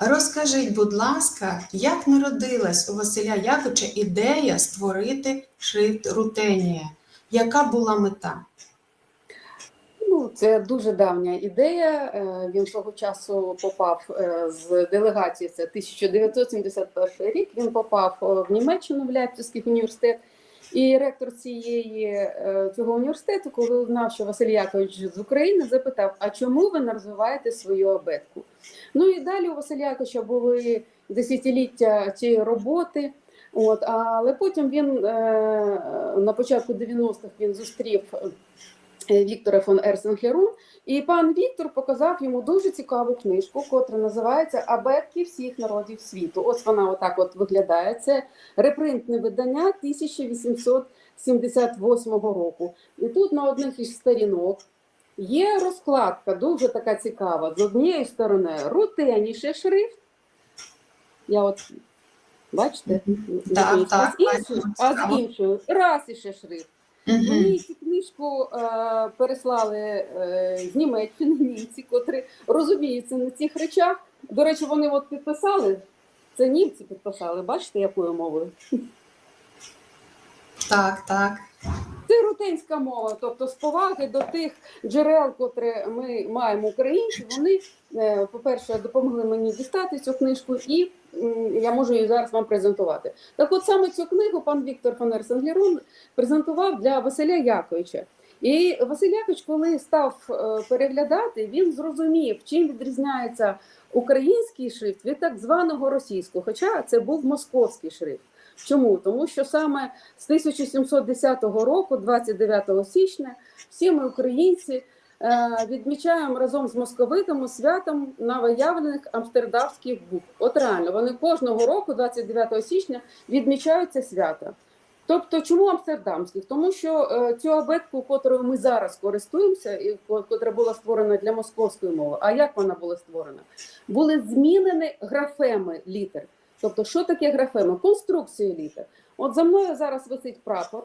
Розкажіть, будь ласка, як народилась у Василя Яковича ідея створити шрифт Рутенія? Яка була мета? Ну, це дуже давня ідея. Е, Він свого часу попав е, з делегації. Це 1971 рік. Він попав е, в Німеччину в Ляпцівський університет. І ректор цієї е, цього університету, коли узнав, що Василь Якович з України, запитав: а чому ви не розвиваєте свою абетку? Ну і далі у Василя Яковича були десятиліття цієї роботи. От, але потім він е, на початку 90-х він зустрів Віктора фон Ерсенглерун, і пан Віктор показав йому дуже цікаву книжку, котра називається Абетки всіх народів світу. Ось вона отак от виглядає. Це репринтне видання 1878 року. І тут на одних із сторінок є розкладка, дуже така цікава. З однієї сторони рутеніший шрифт. Я от бачите, Так, а так, з іншою, бачимо, а з іншою расіше шрифт. Мені цю книжку е, переслали е, з Німеччини німці, котрі розуміються на цих речах. До речі, вони от підписали. Це німці підписали, бачите, якою мовою? Так, так. Це рутенська мова, тобто з поваги до тих джерел, котрі ми маємо українці, вони, е, по-перше, допомогли мені дістати цю книжку, і я можу її зараз вам презентувати. Так от саме цю книгу пан Віктор фон Ерсенглерун презентував для Василя Яковича. І Василь Якович, коли став е, переглядати, він зрозумів, чим відрізняється український шрифт від так званого російського, хоча це був московський шрифт. Чому? Тому що саме з 1710 року, 29 січня, всі ми українці е, відмічаємо разом з московитами святом новоявлених амстердамських букв. От реально, вони кожного року, 29 січня, відмічають це свято. Тобто, чому амстердамських? Тому що е, цю абетку, котрою ми зараз користуємося, і котра була створена для московської мови. А як вона була створена? Були змінені графеми літер. Тобто, що таке графеми? Конструкції літер. От за мною зараз висить прапор,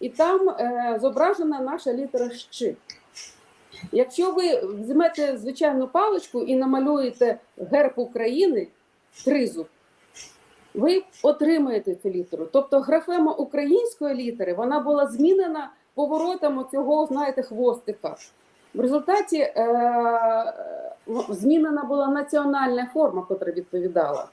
і там е, зображена наша літера «щ». Якщо ви візьмете звичайну паличку і намалюєте герб України, тризуб, ви отримаєте цю літеру. Тобто графема української літери вона була змінена поворотом цього, знаєте, хвостика. В результаті е, змінена була національна форма, котра відповідала.